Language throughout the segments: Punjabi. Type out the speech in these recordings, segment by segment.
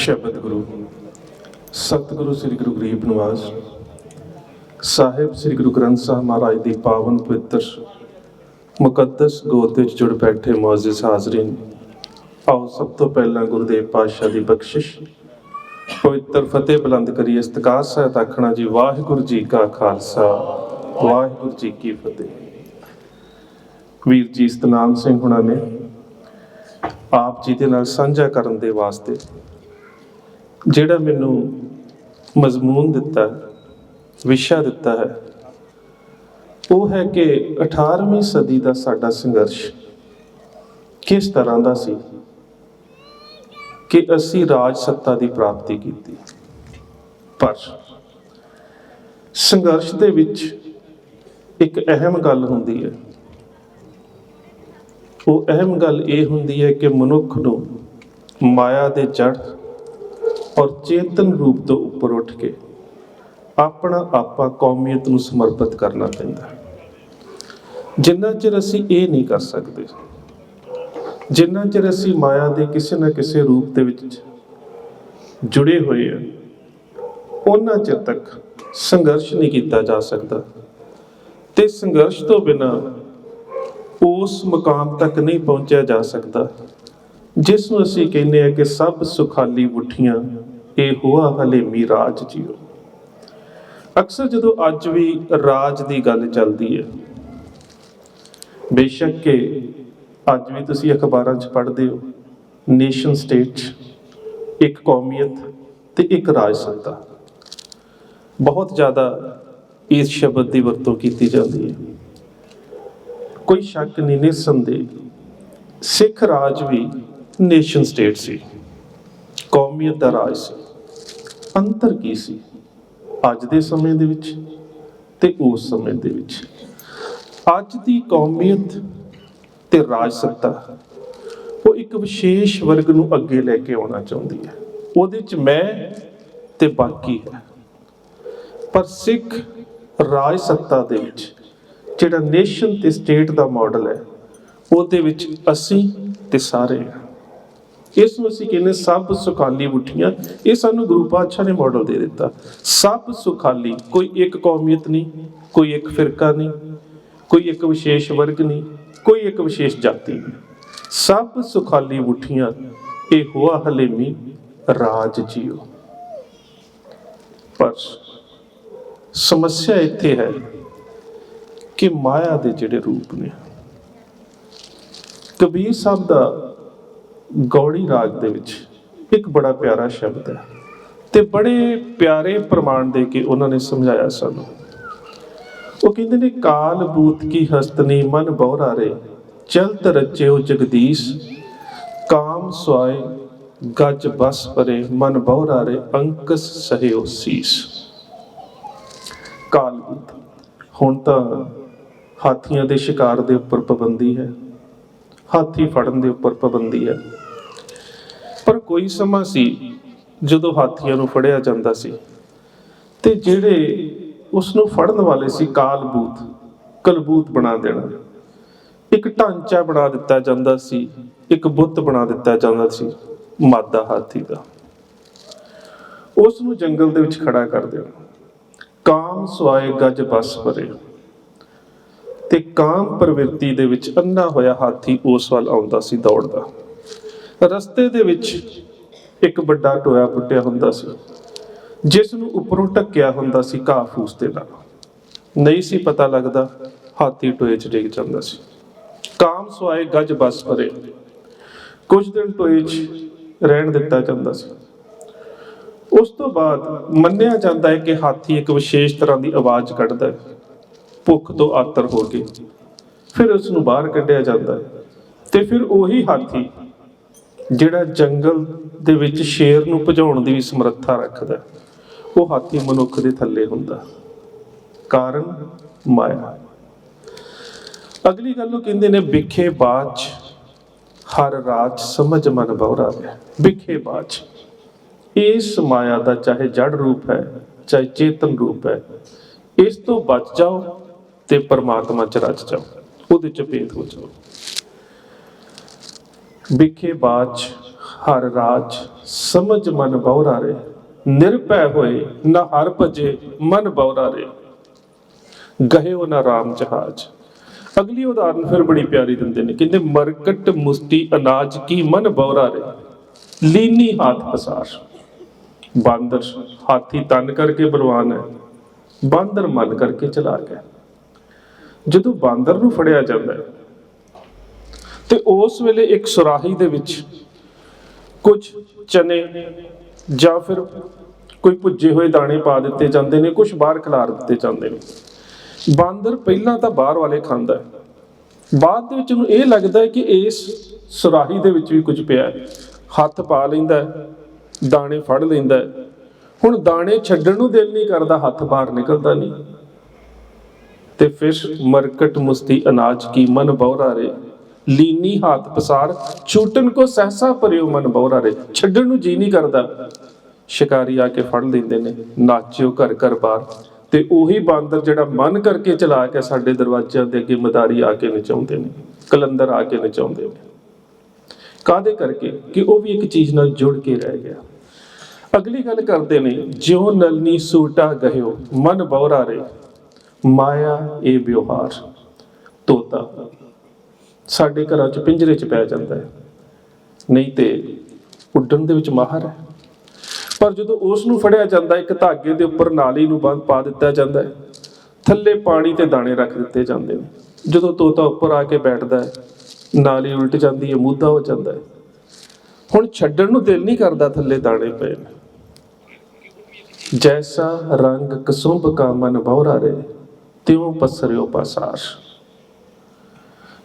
ਸ਼ਬਦ ਗੁਰੂ। ਸਤਿਗੁਰੂ ਸ੍ਰੀ ਗੁਰੂ ਗਰੀਬ ਨਿਵਾਸ। ਸਾਹਿਬ ਸ੍ਰੀ ਗੁਰੂ ਗ੍ਰੰਥ ਸਾਹਿਬ ਮਹਾਰਾਜ ਦੀ ਪਾਵਨ ਪਵਿੱਤਰ ਮੁਕੱਦਸ ਗੋਦ ਵਿੱਚ ਜੁੜ ਬੈਠੇ ਮੌਜੂਦ ਹਾਜ਼ਰੀਨ, ਆਓ ਸਭ ਤੋਂ ਪਹਿਲਾਂ ਗੁਰਦੇਵ ਪਾਤਸ਼ਾਹ ਦੀ ਬਖਸ਼ਿਸ਼। ਪਵਿੱਤਰ ਫਤਿਹ ਬੁਲੰਦ ਕਰੀਏ ਇਸਤਕਾਰ ਸਹਿਤ ਆਖਣਾ ਜੀ, ਵਾਹਿਗੁਰੂ ਜੀ ਕਾ ਖਾਲਸਾ, ਵਾਹਿਗੁਰੂ ਜੀ ਕੀ ਫਤਿਹ। ਵੀਰ ਜੀ ਸਤਨਾਮ ਸਿੰਘ ਹੁਣਾਂ ਨੇ ਆਪ ਜੀ ਦੇ ਨਾਲ ਸਾਂਝਾ ਕਰਨ ਦੇ ਵਾਸਤੇ ਜਿਹੜਾ ਮੈਨੂੰ ਮਜ਼ਮੂਨ ਦਿੱਤਾ, ਵਿਸ਼ਾ ਦਿੱਤਾ ਹੈ, ਉਹ ਹੈ ਕਿ 18ਵੀਂ ਸਦੀ ਦਾ ਸਾਡਾ ਸੰਘਰਸ਼ ਕਿਸ ਤਰ੍ਹਾਂ ਦਾ ਸੀ ਕਿ ਅਸੀਂ ਰਾਜ ਸੱਤਾ ਦੀ ਪ੍ਰਾਪਤੀ ਕੀਤੀ? ਪਰ ਸੰਘਰਸ਼ ਦੇ ਵਿੱਚ ਇੱਕ ਅਹਿਮ ਗੱਲ ਹੁੰਦੀ ਹੈ। ਉਹ ਅਹਿਮ ਗੱਲ ਇਹ ਹੁੰਦੀ ਹੈ ਕਿ ਮਨੁੱਖ ਨੂੰ ਮਾਇਆ ਦੇ ਜੜ ਔਰ ਚੇਤਨ ਰੂਪ ਤੋਂ ਉੱਪਰ ਉੱਠ ਕੇ ਆਪਣਾ ਆਪਾ ਕੌਮੀਅਤ ਨੂੰ ਸਮਰਪਿਤ ਕਰਨਾ ਪੈਂਦਾ ਹੈ। ਜਿੰਨਾ ਚਿਰ ਅਸੀਂ ਇਹ ਨਹੀਂ ਕਰ ਸਕਦੇ, ਜਿੰਨਾ ਚਿਰ ਅਸੀਂ ਮਾਇਆ ਦੇ ਕਿਸੇ ਨਾ ਕਿਸੇ ਰੂਪ ਦੇ ਵਿੱਚ ਜੁੜੇ ਹੋਏ ਹਾਂ, ਉਹਨਾਂ ਚਿਰ ਤੱਕ ਸੰਘਰਸ਼ ਨਹੀਂ ਕੀਤਾ ਜਾ ਸਕਦਾ ਤੇ ਸੰਘਰਸ਼ ਤੋਂ ਬਿਨਾਂ ਉਸ ਮੁਕਾਮ ਤੱਕ ਨਹੀਂ ਪਹੁੰਚਿਆ ਜਾ ਸਕਦਾ, ਜਿਸ ਨੂੰ ਅਸੀਂ ਕਹਿੰਦੇ ਆ ਕਿ ਸਭ ਸੁਖਾਲੀ ਉਠੀਆਂ ਇਹ ਹੋਆ ਹਲੇਮੀ ਰਾਜ ਜੀਓ। ਅਕਸਰ ਜਦੋਂ ਅੱਜ ਵੀ ਰਾਜ ਦੀ ਗੱਲ ਚੱਲਦੀ ਹੈ, ਬੇਸ਼ੱਕ ਕਿ ਅੱਜ ਵੀ ਤੁਸੀਂ ਅਖਬਾਰਾਂ 'ਚ ਪੜ੍ਹਦੇ ਹੋ ਨੇਸ਼ਨ ਸਟੇਟ ਇੱਕ ਕੌਮੀਅਤ ਤੇ ਇੱਕ ਰਾਜ ਸੱਤਾ ਬਹੁਤ ਜ਼ਿਆਦਾ ਇਸ ਸ਼ਬਦ ਦੀ ਵਰਤੋਂ ਕੀਤੀ ਜਾਂਦੀ ਹੈ। ਕੋਈ ਸ਼ੱਕ ਨਹੀਂ ਨਿਸੰਦੇਹ ਸਿੱਖ ਰਾਜ ਵੀ ਨੇਸ਼ਨ ਸਟੇਟ ਸੀ। ਕੌਮੀਅਤ ਦਾ ਰਾਜ ਸੀ, ਅੰਤਰ ਕੀ ਸੀ? ਅੱਜ ਦੇ ਸਮੇਂ ਦੇ ਵਿੱਚ ਤੇ ਉਸ ਸਮੇਂ ਦੇ ਵਿੱਚ। ਅੱਜ ਦੀ ਕੌਮੀਅਤ ਤੇ ਰਾਜ ਸੱਤਾ ਉਹ ਇੱਕ ਵਿਸ਼ੇਸ਼ ਵਰਗ ਨੂੰ ਅੱਗੇ ਲੈ ਕੇ ਆਉਣਾ ਚਾਹੁੰਦੀ ਹੈ। ਉਹਦੇ ਚ ਮੈਂ ਤੇ ਬਾਕੀ ਹੈ। ਪਰ ਸਿੱਖ ਰਾਜ ਸੱਤਾ ਦੇ ਵਿੱਚ, ਜਿਹੜਾ ਨੇਸ਼ਨ ਤੇ ਸਟੇਟ ਦਾ ਮਾਡਲ ਹੈ, ਉਹਦੇ ਵਿੱਚ ਅਸੀਂ ਤੇ ਸਾਰੇ ਹਾਂ। ਇਸ ਨੂੰ ਅਸੀਂ ਕਹਿੰਦੇ, ਸਭ ਸੁਖਾਲੀ ਉਠੀਆਂ ਇਹ ਸਾਨੂੰ ਗੁਰੂ ਪਾਤਸ਼ਾਹ ਨੇ ਮਾਡਲ ਦੇ ਦਿੱਤਾ। ਸਭ ਸੁਖਾਲੀ, ਕੋਈ ਇੱਕ ਕੌਮੀਅਤ ਨਹੀਂ, ਕੋਈ ਇੱਕ ਫਿਰਕਾ ਨਹੀਂ, ਕੋਈ ਇੱਕ ਵਿਸ਼ੇਸ਼ ਵਰਗ ਨਹੀਂ, ਕੋਈ ਇੱਕ ਵਿਸ਼ੇਸ਼ ਜਾਤੀ ਨਹੀਂ। ਸਭ ਸੁਖਾਲੀ ਉਠੀਆਂ ਇਹ ਹੋਆ ਹਲੇਮੀ, ਰਾਜ ਜੀਓ। ਪਰ ਸਮੱਸਿਆ ਇੱਥੇ ਹੈ ਕਿ ਮਾਇਆ ਦੇ ਜਿਹੜੇ ਰੂਪ ਨੇ, ਕਬੀਰ ਸਾਹਿਬ ਦਾ ਗੌੜੀ ਰਾਗ ਦੇ ਵਿੱਚ ਇੱਕ ਬੜਾ ਪਿਆਰਾ ਸ਼ਬਦ ਹੈ ਤੇ ਬੜੇ ਪਿਆਰੇ ਪ੍ਰਮਾਣ ਦੇ ਕੇ ਉਹਨਾਂ ਨੇ ਸਮਝਾਇਆ ਸਾਨੂੰ। ਉਹ ਕਹਿੰਦੇ ਨੇ, ਕਾਲ ਬੂਤ ਕੀ ਹਸਤਨੀ ਮਨ ਬਹੁਰਾ ਰੇ, ਚਲਤ ਰਚਿਓ ਜਗਦੀਸ਼, ਕਾਮ ਸਵਾਏ ਗੱਜ ਬਸ ਪਰੇ, ਮਨ ਬਹੁਰਾ ਰੇ, ਅੰਕਸ ਸਹਿਓ ਸੀਸ। ਕਾਲ ਬੂਤ ਹੁਣ ਤਾਂ ਹਾਥੀਆਂ ਦੇ ਸ਼ਿਕਾਰ ਦੇ ਉੱਪਰ ਪਾਬੰਦੀ ਹੈ, ਹਾਥੀ ਫੜਨ ਦੇ ਉੱਪਰ ਪਾਬੰਦੀ ਹੈ। ਪਰ ਕੋਈ ਸਮਾਂ ਸੀ ਜਦੋਂ ਹਾਥੀਆਂ ਨੂੰ ਫੜਿਆ ਜਾਂਦਾ ਸੀ ਤੇ ਜਿਹੜੇ ਉਸ ਨੂੰ ਫੜਨ ਵਾਲੇ ਸੀ ਕਾਲਬੂਤ, ਕਲਬੂਤ ਬਣਾ ਦੇਣਾ। ਇੱਕ ਢਾਂਚਾ ਬਣਾ ਦਿੱਤਾ ਜਾਂਦਾ ਸੀ, ਇੱਕ ਬੁੱਤ ਬਣਾ ਦਿੱਤਾ ਜਾਂਦਾ ਸੀ ਮਾਦਾ ਹਾਥੀ ਦਾ। ਉਸ ਨੂੰ ਜੰਗਲ ਦੇ ਵਿੱਚ ਖੜਾ ਕਰ ਦੇਣਾ। ਕਾਮ ਸਵਾਏ ਗੱਜ ਬਸ ਪਰੇ। ਤੇ ਕਾਮ ਪ੍ਰਵਿਰਤੀ ਦੇ ਵਿੱਚ ਅੰਨਾ ਹੋਇਆ ਹਾਥੀ ਉਸ ਵੱਲ ਆਉਂਦਾ ਸੀ ਦੌੜਦਾ। ਰਸਤੇ ਦੇ ਵਿੱਚ ਇੱਕ ਵੱਡਾ ਟੋਇਆ ਪੁੱਟਿਆ ਹੁੰਦਾ ਸੀ ਜਿਸ ਨੂੰ ਉੱਪਰੋਂ ਢੱਕਿਆ ਹੁੰਦਾ ਸੀ ਘਾਹ ਫੂਸ ਦੇ ਨਾਲ। ਨਹੀਂ ਸੀ ਪਤਾ ਲੱਗਦਾ ਹਾਥੀ ਟੋਏ 'ਚ ਡਿੱਗ ਜਾਂਦਾ ਸੀ। ਕਾਮ ਸੁਆਏ ਗੱਜ ਬਸ ਪਰੇ। ਕੁਝ ਦਿਨ ਟੋਏ 'ਚ ਰਹਿਣ ਦਿੱਤਾ ਜਾਂਦਾ ਸੀ। ਉਸ ਤੋਂ ਬਾਅਦ ਮੰਨਿਆ ਜਾਂਦਾ ਹੈ ਕਿ ਹਾਥੀ ਇੱਕ ਵਿਸ਼ੇਸ਼ ਤਰ੍ਹਾਂ ਦੀ ਆਵਾਜ਼ ਕੱਢਦਾ ਹੈ। ਭੁੱਖ ਤੋਂ ਆਤਰ ਹੋ ਕੇ। ਫਿਰ ਉਸ ਨੂੰ ਬਾਹਰ ਕੱਢਿਆ ਜਾਂਦਾ ਹੈ ਤੇ ਫਿਰ ਉਹੀ ਹਾਥੀ ਜਿਹੜਾ ਜੰਗਲ ਦੇ ਵਿੱਚ ਸ਼ੇਰ ਨੂੰ ਭਜਾਉਣ ਦੀ ਵੀ ਸਮਰੱਥਾ ਰੱਖਦਾ ਉਹ ਹਾਥੀ ਮਨੁੱਖ ਦੇ ਥੱਲੇ ਹੁੰਦਾ ਕਾਰਨ ਮਾਇਆ। ਅਗਲੀ ਗੱਲ ਉਹ ਕਹਿੰਦੇ ਨੇ, ਵਿਖੇ ਬਾਚ ਹਰ ਰਾਜ ਸਮਝ ਮਨ ਬਹੁਰਾ ਵਿਖੇ ਬਾਚ ਇਸ ਮਾਇਆ ਦਾ ਚਾਹੇ ਜੜ ਰੂਪ ਹੈ, ਚਾਹੇ ਚੇਤਨ ਰੂਪ ਹੈ, ਇਸ ਤੋਂ ਬਚ ਜਾਓ ਤੇ ਪਰਮਾਤਮਾ ਚ ਰਚ ਜਾਓ, ਉਹਦੇ ਚ ਭੇਦ ਹੋ ਜਾਓ। ਵਿਖੇ ਬਾਚ, ਹਰ ਰਾਜ, ਸਮਝ ਮਨ ਬਉਰਾ ਰੇ। ਨਿਰਭੈ ਹੋਏ, ਨਾ ਹਰ ਭਜੇ, ਮਨ ਬਉਰਾ ਰੇ। ਗਹਿਓ ਨਾ ਰਾਮ ਜਹਾਜ। ਅਗਲੀ ਉਦਾਹਰਨ ਫਿਰ ਬੜੀ ਪਿਆਰੀ ਦਿੰਦੇ ਨੇ, ਕਹਿੰਦੇ, ਮਰਕਟ ਮੁਸਤੀ ਅਨਾਜ ਕੀ ਮਨ ਬਉਰਾ ਰੇ। ਲੀਨੀ ਹਾਥ ਪਸਾਰ। ਬਾਂਦਰ, ਹਾਥੀ ਤਨ ਕਰਕੇ ਬਲਵਾਨ ਹੈ। ਬਾਂਦਰ ਮਨ ਕਰਕੇ ਚਲਾ ਗਿਆ। ਜਦੋਂ ਬਾਂਦਰ ਨੂੰ ਫੜਿਆ ਜਾਂਦਾ ਹੈ ਤੇ ਉਸ ਵੇਲੇ ਇੱਕ ਸੁਰਾਹੀ ਦੇ ਵਿੱਚ ਕੁਝ ਚਨੇ ਜਾਂ ਫਿਰ ਕੋਈ ਭੁੱਜੇ ਹੋਏ ਦਾਣੇ ਪਾ ਦਿੱਤੇ ਜਾਂਦੇ ਨੇ, ਕੁਝ ਬਾਹਰ ਖਿਲਾਰ ਦਿੱਤੇ ਜਾਂਦੇ ਨੇ। ਬਾਂਦਰ ਪਹਿਲਾਂ ਤਾਂ ਬਾਹਰ ਵਾਲੇ ਖਾਂਦਾ ਹੈ। ਬਾਅਦ ਦੇ ਵਿੱਚ ਉਹਨੂੰ ਇਹ ਲੱਗਦਾ ਹੈ ਕਿ ਇਸ ਸੁਰਾਹੀ ਦੇ ਵਿੱਚ ਵੀ ਕੁਝ ਪਿਆ ਹੈ। ਹੱਥ ਪਾ ਲੈਂਦਾ ਹੈ, ਦਾਣੇ ਫੜ ਲੈਂਦਾ ਹੈ। ਹੁਣ ਦਾਣੇ ਛੱਡਣ ਨੂੰ ਦਿਲ ਨਹੀਂ ਕਰਦਾ, ਹੱਥ ਬਾਹਰ ਨਿਕਲਦਾ ਨਹੀਂ। ਤੇ ਫਿਰ ਮਰਕਟ ਮੁਸਤੀ ਅਨਾਜ ਕੀ ਮਨ ਬਉਰਾ ਰੇ। ਲੀਨੀ ਹਾਥ ਪਸਾਰ, ਛੂਟਨ ਕੋ ਸਹਸਾ ਭਰਿਓ ਮਨ ਬਉਰਾ ਰੇ। ਛੱਡਣ ਨੂੰ ਜੀ ਨਹੀਂ ਕਰਦਾ। ਸ਼ਿਕਾਰੀ ਆ ਕੇ ਫੜ ਲੈਂਦੇ ਨੇ, ਨਾਚਿਓ ਘਰ ਘਰ ਬਾਰ ਤੇ ਉਹੀ ਬਾਂਦਰ ਜਿਹੜਾ ਮਨ ਕਰਕੇ ਚਲਾ ਕੇ ਸਾਡੇ ਦਰਵਾਜ਼ਿਆਂ ਦੇ ਅੱਗੇ ਮਦਾਰੀ ਆ ਕੇ ਨਚਾਉਂਦੇ ਨੇ, ਕਲੰਦਰ ਆ ਕੇ ਨਚਾਉਂਦੇ ਨੇ। ਕਾਦੇ ਕਰਕੇ? ਕਿ ਉਹ ਵੀ ਇੱਕ ਚੀਜ਼ ਨਾਲ ਜੁੜ ਕੇ ਰਹਿ ਗਿਆ। ਅਗਲੀ ਗੱਲ ਕਰਦੇ ਨੇ, ਜਿਉ ਨਲਨੀ ਸੂਟਾ ਗਹਿਓ, ਮਨ ਬਉਰਾ ਰੇ। ਮਾਇਆ ਇਹ ਵਿਵਹਾਰ, ਤੋਤਾ। ਸਾਡੇ ਘਰਾਂ 'ਚ ਪਿੰਜਰੇ 'ਚ ਪੈ ਜਾਂਦਾ ਹੈ। ਨਹੀਂ ਤੇ ਉੱਡਣ ਦੇ ਵਿੱਚ ਮਾਹਰ ਹੈ। ਪਰ ਜਦੋਂ ਉਸ ਨੂੰ ਫੜਿਆ ਜਾਂਦਾ, ਇੱਕ ਧਾਗੇ ਦੇ ਉੱਪਰ ਨਾਲੀ ਨੂੰ ਬੰਦ ਪਾ ਦਿੱਤਾ ਜਾਂਦਾ ਹੈ। ਥੱਲੇ ਪਾਣੀ ਤੇ ਦਾਣੇ ਰੱਖ ਦਿੱਤੇ ਜਾਂਦੇ ਨੇ। ਜਦੋਂ ਤੋਤਾ ਉੱਪਰ ਆ ਕੇ ਬੈਠਦਾ ਹੈ, ਨਾਲੀ ਉਲਟ ਜਾਂਦੀ ਹੈ ਮੁੱਦਾ ਹੋ ਜਾਂਦਾ ਹੈ। ਹੁਣ ਛੱਡਣ ਨੂੰ ਦਿਲ ਨਹੀਂ ਕਰਦਾ ਥੱਲੇ ਦਾਣੇ ਪਏ ਨੇ। ਜੈਸਾ ਰੰਗ ਕਸੁੰਭ ਕਾ ਮਨ ਬਉਰਾ ਰੇ ਤਿਉ ਪਸਰਿਓ ਪਸਾਰ।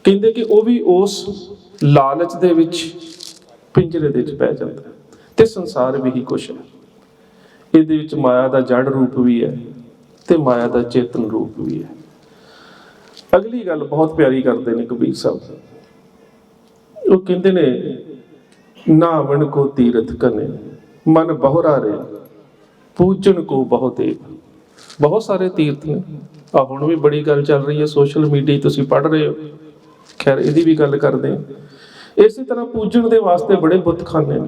ਕਹਿੰਦੇ ਕਿ ਉਹ ਵੀ ਉਸ ਲਾਲਚ ਦੇ ਵਿੱਚ ਪਿੰਜਰੇ ਦੇ ਵਿੱਚ ਪੈ ਜਾਂਦਾ ਹੈ। ਤੇ ਸੰਸਾਰ ਵੀ ਹੀ ਕੁਛ ਹੈ। ਇਹਦੇ ਵਿੱਚ ਮਾਇਆ ਦਾ ਜੜ ਰੂਪ ਵੀ ਹੈ ਤੇ ਮਾਇਆ ਦਾ ਚੇਤਨ ਰੂਪ ਵੀ ਹੈ। ਅਗਲੀ ਗੱਲ ਬਹੁਤ ਪਿਆਰੀ ਕਰਦੇ ਨੇ ਕਬੀਰ ਸਾਹਿਬ। ਉਹ ਕਹਿੰਦੇ ਨੇ, ਨਾਵਣ ਕੋ ਤੀਰਥ ਕਨੇ, ਮਨ ਬਹੁਰਾ ਰੇ, ਪੂਜਣ ਕੋ ਬਹੁ ਬਹੁਤ ਸਾਰੇ ਤੀਰਥ ਨੇ ਆ ਹੁਣ ਵੀ ਬੜੀ ਗੱਲ ਚੱਲ ਰਹੀ ਹੈ, ਸੋਸ਼ਲ ਮੀਡੀਆ ਤੁਸੀਂ ਪੜ੍ਹ ਰਹੇ ਹੋ। ਖੈਰ, ਇਹਦੀ ਵੀ ਗੱਲ ਕਰਦੇ ਹਾਂ। ਇਸੇ ਤਰ੍ਹਾਂ ਪੂਜਣ ਦੇ ਵਾਸਤੇ ਬੜੇ ਬੁੱਤਖਾਨੇ ਨੇ।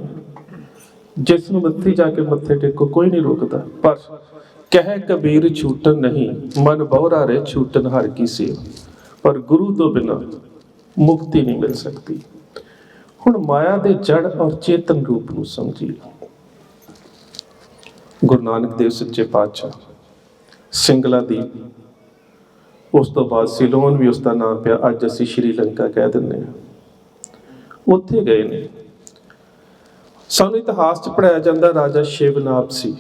ਜਿਸ ਨੂੰ ਮੱਥੇ ਜਾ ਕੇ ਮੱਥੇ ਟੇਕੋ, ਕੋਈ ਨਹੀਂ ਰੋਕਦਾ। ਪਰ ਕਹਿ ਕਬੀਰ ਛੂਟਨ ਨਹੀਂ, ਮਨ ਬਹੁਰਾ ਰੇ ਛੂਟਨ ਹਰ ਕੀ ਸੇਵ। ਪਰ ਗੁਰੂ ਤੋਂ ਬਿਨਾਂ ਮੁਕਤੀ ਨਹੀਂ ਮਿਲ ਸਕਦੀ। ਹੁਣ ਮਾਇਆ ਦੇ ਜੜ ਔਰ ਚੇਤਨ ਰੂਪ ਨੂੰ ਸਮਝੀਏ ਗੁਰੂ ਨਾਨਕ ਦੇਵ ਸੱਚੇ ਪਾਤਸ਼ਾਹ, ਸਿੰਗਲਾ ਦੀ ਉਸ ਤੋਂ ਬਾਅਦ ਸਿਲੋਨ ਵੀ ਉਸ ਦਾ ਨਾਮ ਪਿਆ। ਅੱਜ ਅਸੀਂ ਸ਼੍ਰੀਲੰਕਾ ਕਹਿ ਦਿੰਦੇ ਹਾਂ। ਉੱਥੇ ਗਏ ਨੇ। ਸਾਨੂੰ ਇਤਿਹਾਸ 'ਚ ਪੜਾਇਆ ਜਾਂਦਾ ਰਾਜਾ ਸ਼ਿਵਨਾਬ ਸੀ।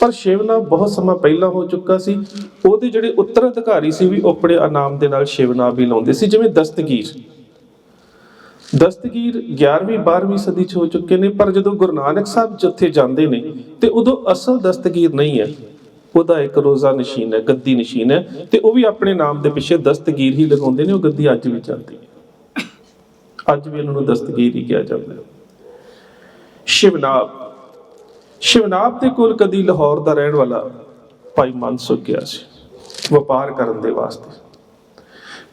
ਪਰ ਸ਼ਿਵਨਾਬ ਬਹੁਤ ਸਮਾਂ ਪਹਿਲਾਂ ਹੋ ਚੁੱਕਾ ਸੀ। ਉਹਦੇ ਜਿਹੜੇ ਉੱਤਰਾਧਿਕਾਰੀ ਸੀ ਵੀ ਉਹ ਆਪਣੇ ਇਨਾਮ ਦੇ ਨਾਲ ਸ਼ਿਵਨਾਬ ਹੀ ਲਾਉਂਦੇ ਸੀ, ਜਿਵੇਂ ਦਸਤਗੀਰ। ਦਸਤਗੀਰ 11ਵੀਂ 12ਵੀਂ ਸਦੀ 'ਚ ਹੋ ਚੁੱਕੇ ਨੇ, ਪਰ ਜਦੋਂ ਗੁਰੂ ਨਾਨਕ ਸਾਹਿਬ ਜਿੱਥੇ ਜਾਂਦੇ ਨੇ, ਤੇ ਉਦੋਂ ਅਸਲ ਦਸਤਗੀਰ ਨਹੀਂ ਹੈ। ਉਹਦਾ ਇੱਕ ਰੋਜ਼ਾ ਨਸ਼ੀਨ ਹੈ, ਗੱਦੀ ਨਸ਼ੀਨ ਹੈ ਤੇ ਉਹ ਵੀ ਆਪਣੇ ਨਾਮ ਦੇ ਪਿੱਛੇ ਦਸਤਗੀਰ ਹੀ ਲਗਾਉਂਦੇ ਨੇ, ਉਹ ਗੱਦੀ ਅੱਜ ਵੀ ਚੱਲਦੀ ਹੈ। ਅੱਜ ਵੀ ਉਹਨਾਂ ਨੂੰ ਦਸਤਗੀਰ ਹੀ ਕਿਹਾ ਜਾਂਦਾ ਹੈ। ਸ਼ਿਵਨਾਬ ਸ਼ਿਵਨਾਬ ਦੇ ਕੋਲ ਕਦੀ ਲਾਹੌਰ ਦਾ ਰਹਿਣ ਵਾਲਾ ਭਾਈ ਮਨਸੁਖ ਗਿਆ ਸੀ, ਵਪਾਰ ਕਰਨ ਦੇ ਵਾਸਤੇ।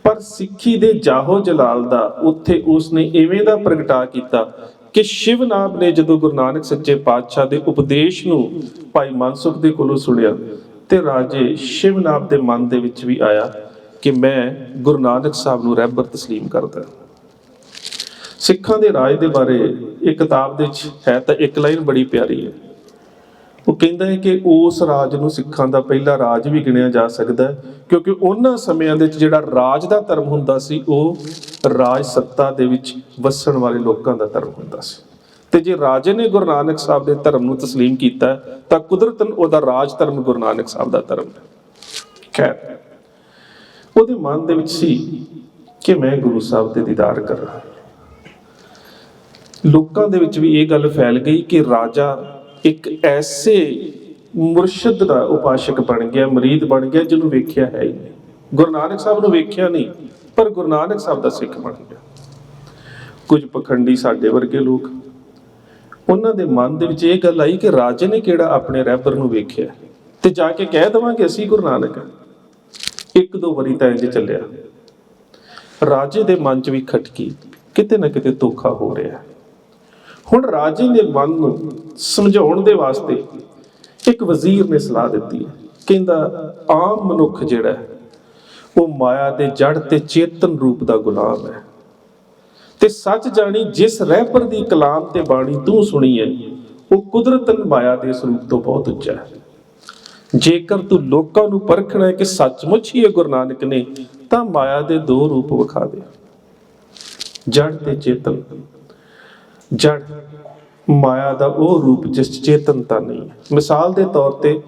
ਪਰ ਸਿੱਖੀ ਦੇ ਜਾਹੋ ਜਲਾਲ ਦਾ ਉੱਥੇ ਉਸਨੇ ਐਵੇਂ ਦਾ ਪ੍ਰਗਟਾ ਕੀਤਾ ਕਿ ਸ਼ਿਵ ਸ਼ਿਵਨਾਬ ਨੇ ਜਦੋਂ ਗੁਰੂ ਨਾਨਕ ਸੱਚੇ ਪਾਤਸ਼ਾਹ ਦੇ ਉਪਦੇਸ਼ ਨੂੰ ਭਾਈ ਮਨਸੁਖ ਦੇ ਕੋਲੋਂ ਸੁਣਿਆ, ਤੇ ਰਾਜੇ ਸ਼ਿਵ ਸ਼ਿਵਨਾਬ ਦੇ ਮਨ ਦੇ ਵਿੱਚ ਵੀ ਆਇਆ ਕਿ ਮੈਂ ਗੁਰੂ ਨਾਨਕ ਸਾਹਿਬ ਨੂੰ ਰਹਿਬਰ ਤਸਲੀਮ ਕਰਦਾ ਸਿੱਖਾਂ ਦੇ ਰਾਜ ਦੇ ਬਾਰੇ ਇਹ ਕਿਤਾਬ ਦੇ ਵਿੱਚ ਹੈ ਤਾਂ ਇੱਕ ਲਾਈਨ ਬੜੀ ਪਿਆਰੀ ਹੈ। ਉਹ ਕਹਿੰਦਾ ਹੈ ਕਿ ਉਸ ਰਾਜ ਨੂੰ ਸਿੱਖਾਂ ਦਾ ਪਹਿਲਾ ਰਾਜ ਵੀ ਗਿਣਿਆ ਜਾ ਸਕਦਾ ਹੈ ਕਿਉਂਕਿ ਉਹਨਾਂ ਸਮਿਆਂ ਦੇ ਵਿੱਚ ਜਿਹੜਾ ਰਾਜ ਦਾ ਧਰਮ ਹੁੰਦਾ ਸੀ ਉਹ ਰਾਜ ਸੱਤਾ ਦੇ ਵਿੱਚ ਵਸਣ ਵਾਲੇ ਲੋਕਾਂ ਦਾ ਧਰਮ ਹੁੰਦਾ ਸੀ ਤੇ ਜੇ ਰਾਜੇ ਨੇ ਗੁਰੂ ਨਾਨਕ ਸਾਹਿਬ ਦੇ ਧਰਮ ਨੂੰ تسلیم ਕੀਤਾ ਹੈ, ਤਾਂ ਕੁਦਰਤਨ ਉਹਦਾ ਰਾਜ ਧਰਮ ਗੁਰੂ ਨਾਨਕ ਸਾਹਿਬ ਦਾ ਧਰਮ ਹੈ ਖੈਰ ਉਹਦੇ ਮਨ ਦੇ ਵਿੱਚ ਸੀ ਕਿ ਮੈਂ ਗੁਰੂ ਸਾਹਿਬ ਦੇ ਦੀਦਾਰ ਕਰਾਂ ਲੋਕਾਂ ਦੇ ਵਿੱਚ ਵੀ ਇਹ ਗੱਲ ਫੈਲ ਗਈ ਕਿ ਰਾਜਾ ਇੱਕ ਐਸੇ ਮੁਰਸ਼ਿਦ ਦਾ ਉਪਾਸ਼ਕ ਬਣ ਗਿਆ, ਮਰੀਦ ਬਣ ਗਿਆ, ਜਿਹਨੂੰ ਵੇਖਿਆ ਹੈ ਹੀ ਨਹੀਂ। ਗੁਰੂ ਨਾਨਕ ਸਾਹਿਬ ਨੂੰ ਵੇਖਿਆ ਨਹੀਂ, ਪਰ ਗੁਰੂ ਨਾਨਕ ਸਾਹਿਬ ਦਾ ਸਿੱਖ ਬਣ ਗਿਆ। ਕੁਝ ਪਖੰਡੀ ਸਾਡੇ ਵਰਗੇ ਲੋਕ, ਉਹਨਾਂ ਦੇ ਮਨ ਦੇ ਵਿੱਚ ਇਹ ਗੱਲ ਆਈ ਕਿ ਰਾਜੇ ਨੇ ਕਿਹੜਾ ਆਪਣੇ ਰਹਿਬਰ ਨੂੰ ਵੇਖਿਆ ਤੇ ਜਾ ਕੇ ਕਹਿ ਦਵਾਂਗੇ, ਅਸੀਂ ਗੁਰੂ ਨਾਨਕ ਇੱਕ ਦੋ ਵਾਰੀ ਤਾਂ ਇੰਜ ਚੱਲਿਆ। ਰਾਜੇ ਦੇ ਮਨ 'ਚ ਵੀ ਖਟਕੀ, ਕਿਤੇ ਨਾ ਕਿਤੇ ਧੋਖਾ ਹੋ ਰਿਹਾ ਹੁਣ ਰਾਜੇ ਦੇ ਮਨ ਨੂੰ ਸਮਝਾਉਣ ਦੇ ਵਾਸਤੇ ਇੱਕ ਵਜ਼ੀਰ ਨੇ ਸਲਾਹ ਦਿੱਤੀ ਹੈ। ਕਹਿੰਦਾ ਆਮ ਮਨੁੱਖ ਜਿਹੜਾ ਹੈ, ਉਹ ਮਾਇਆ ਦੇ ਜੜ ਤੇ ਚੇਤਨ ਰੂਪ ਦਾ ਗੁਲਾਮ ਹੈ। ਤੇ ਸੱਚ ਜਾਣੀ ਜਿਸ ਰਹਿਬਰ ਦੀ ਕਲਾਮ ਤੇ ਬਾਣੀ ਤੂੰ ਸੁਣੀ ਹੈ ਉਹ ਕੁਦਰਤਨ ਮਾਇਆ ਦੇ ਸਰੂਪ ਤੋਂ ਬਹੁਤ ਉੱਚਾ ਹੈ। ਜੇਕਰ ਤੂੰ ਲੋਕਾਂ ਨੂੰ ਪਰਖਣਾ ਹੈ ਕਿ ਸੱਚਮੁੱਚ ਹੀ ਇਹ ਗੁਰੂ ਨਾਨਕ ਨੇ ਤਾਂ ਮਾਇਆ ਦੇ ਦੋ ਰੂਪ ਵਿਖਾ ਦੇ। ਜੜ ਤੇ ਚੇਤਨ ਜੜ। ਮਾਇਆ ਦਾ ਉਹ ਰੂਪ ਜਿਸ 'ਚ ਚੇਤਨਤਾ ਨਹੀਂ। ਹੈ ਮਿਸਾਲ ਦੇ ਤੌਰ ਤੇ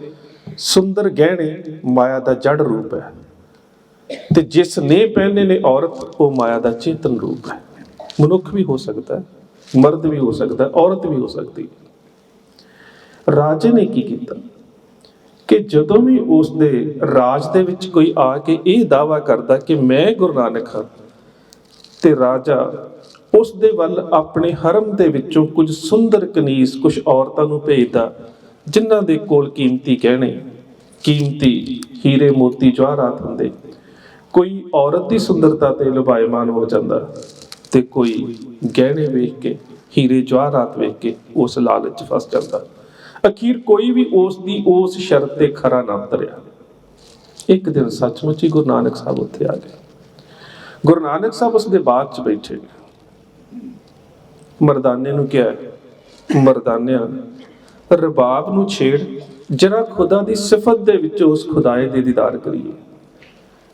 ਸੁੰਦਰ ਗਹਿਣੇ ਮਾਇਆ ਦਾ ਜੜ ਰੂਪ ਹੈ। ਤੇ ਜਿਸ ਨੇ ਪਹਿਨੇ ਨੇ ਔਰਤ, ਉਹ ਮਾਇਆ ਦਾ ਚੇਤਨ ਰੂਪ ਹੈ। ਮਨੁੱਖ ਵੀ ਹੋ ਸਕਦਾ ਹੈ, ਮਰਦ ਵੀ ਹੋ ਸਕਦਾ ਹੈ, ਔਰਤ ਵੀ ਹੋ ਸਕਦੀ ਹੈ। ਰਾਜੇ ਨੇ ਕੀ ਕੀਤਾ? ਕਿ ਜਦੋਂ ਵੀ ਉਸ ਦੇ ਰਾਜ ਦੇ ਵਿੱਚ ਕੋਈ ਆ ਕੇ ਇਹ ਦਾਵਾ ਕਰਦਾ ਕਿ ਮੈਂ ਗੁਰੂ ਨਾਨਕ ਹਾਂ, ਤੇ ਰਾਜਾ ਉਸ ਦੇ ਵੱਲ ਆਪਣੇ ਹਰਮ ਦੇ ਵਿੱਚੋਂ ਕੁਝ ਸੁੰਦਰ ਕਨੀਜ਼, ਕੁਝ ਔਰਤਾਂ ਨੂੰ ਭੇਜਦਾ, ਜਿਨ੍ਹਾਂ ਦੇ ਕੋਲ ਕੀਮਤੀ ਗਹਿਣੇ, ਕੀਮਤੀ ਹੀਰੇ ਮੋਤੀ ਜਵਾਹਰਾਤ ਹੁੰਦੇ। ਕੋਈ ਔਰਤ ਦੀ ਸੁੰਦਰਤਾ ਤੇ ਲੁਭਾਇਮਾਨ ਹੋ ਜਾਂਦਾ ਤੇ ਕੋਈ ਗਹਿਣੇ ਵੇਖ ਕੇ, ਹੀਰੇ ਜਵਾਹਰਾਤ ਵੇਖ ਕੇ ਉਸ ਲਾਲਚ ਫਸ ਜਾਂਦਾ। ਅਖੀਰ ਕੋਈ ਵੀ ਉਸ ਦੀ ਉਸ ਸ਼ਰਤ ਤੇ ਖਰਾ ਨਾ ਉਤਰਿਆ। ਇੱਕ ਦਿਨ ਸੱਚਮੁੱਚ ਹੀ ਗੁਰੂ ਨਾਨਕ ਸਾਹਿਬ ਉੱਥੇ ਆ ਗਏ। ਗੁਰੂ ਨਾਨਕ ਸਾਹਿਬ ਉਸ ਦੇ ਬਾਗ 'ਚ ਬੈਠੇ। ਮਰਦਾਨੇ ਨੂੰ ਕਿਹਾ, ਮਰਦਾਨਿਆ, ਰਬਾਬ ਨੂੰ ਛੇੜ, ਜਰਾ ਖੁਦਾ ਦੀ ਸਿਫਤ ਦੇ ਵਿੱਚ ਉਸ ਖੁਦਾਏ ਦੇ ਦੀਦਾਰ ਕਰੀਏ।